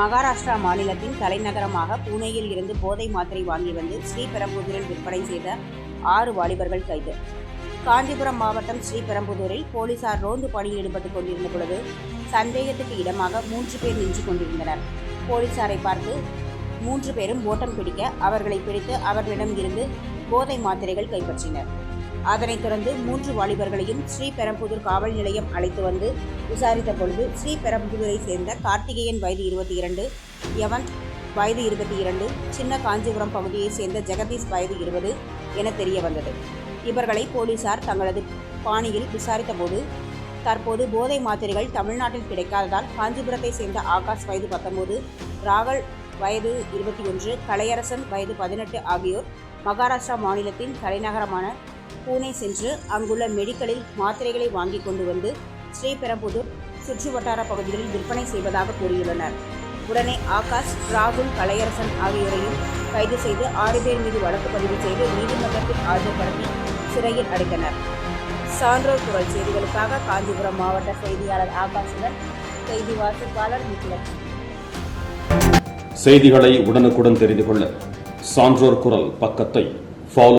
மகாராஷ்டிரா மாநிலத்தின் தலைநகரமாக பூனேயில் இருந்து போதை மாத்திரை வாங்கி வந்து ஸ்ரீபெரும்புதூரில் விற்பனை செய்த ஆறு வாலிபர்கள் கைது. காஞ்சிபுரம் மாவட்டம் ஸ்ரீபெரும்புதூரில் போலீசார் ரோந்து பணியில் ஈடுபட்டுக் கொண்டிருந்த பொழுது சந்தேகத்துக்கு இடமாக மூன்று பேர் நின்று கொண்டிருந்தனர். போலீசாரை பார்த்து மூன்று பேரும் ஓட்டம் பிடிக்க அவர்களை பிடித்து அவர்களிடம் இருந்து போதை மாத்திரைகள் கைப்பற்றினர். அதனைத் தொடர்ந்து மூன்று வாலிபர்களையும் ஸ்ரீபெரும்புதூர் காவல் நிலையம் அழைத்து வந்து விசாரித்த பொழுது ஸ்ரீபெரும்புதூரை சேர்ந்த கார்த்திகேயன் வயது இருபத்தி இரண்டு யவன் வயது இருபத்தி இரண்டு சின்ன காஞ்சிபுரம் பகுதியைச் சேர்ந்த ஜெகதீஷ் வயது இருபது என தெரிய வந்தது. இவர்களை போலீசார் தங்களது பாணியில் விசாரித்தபோது தற்போது போதை மாத்திரைகள் தமிழ்நாட்டில் கிடைக்காததால் காஞ்சிபுரத்தை சேர்ந்த ஆகாஷ் வயது பத்தொன்பது ராகல் வயது இருபத்தி ஒன்று கலையரசன் வயது பதினெட்டு ஆகியோர் மகாராஷ்டிரா மாநிலத்தின் தலைநகரமான பூனே சென்று அங்குள்ள மெடிக்கலில் மாத்திரைகளை வாங்கி கொண்டு வந்து ஸ்ரீபெரும்புதூர் சுற்றுவட்டார பகுதிகளில் விற்பனை செய்வதாக கூறியுள்ளனர். உடனே ஆகாஷ் ராகுல் கலையரசன் ஆகியோரையும் கைது செய்து ஆறு பேர் மீது வழக்கு பதிவு செய்து நீதிமன்றத்தில் ஆஜர்படுத்தி சிறையில் அடைத்தனர். சான்றோர் குரல் செய்திகளுக்காக காஞ்சிபுரம் மாவட்ட செய்தியாளர் ஆகாஷுடன் செய்தி வாசிப்பாளர் முத்துலட்சுமி. செய்திகளை உடனுக்குடன் தெரிந்து கொள்ள சான்றோர் குரல் பக்கத்தை ஃபாலோ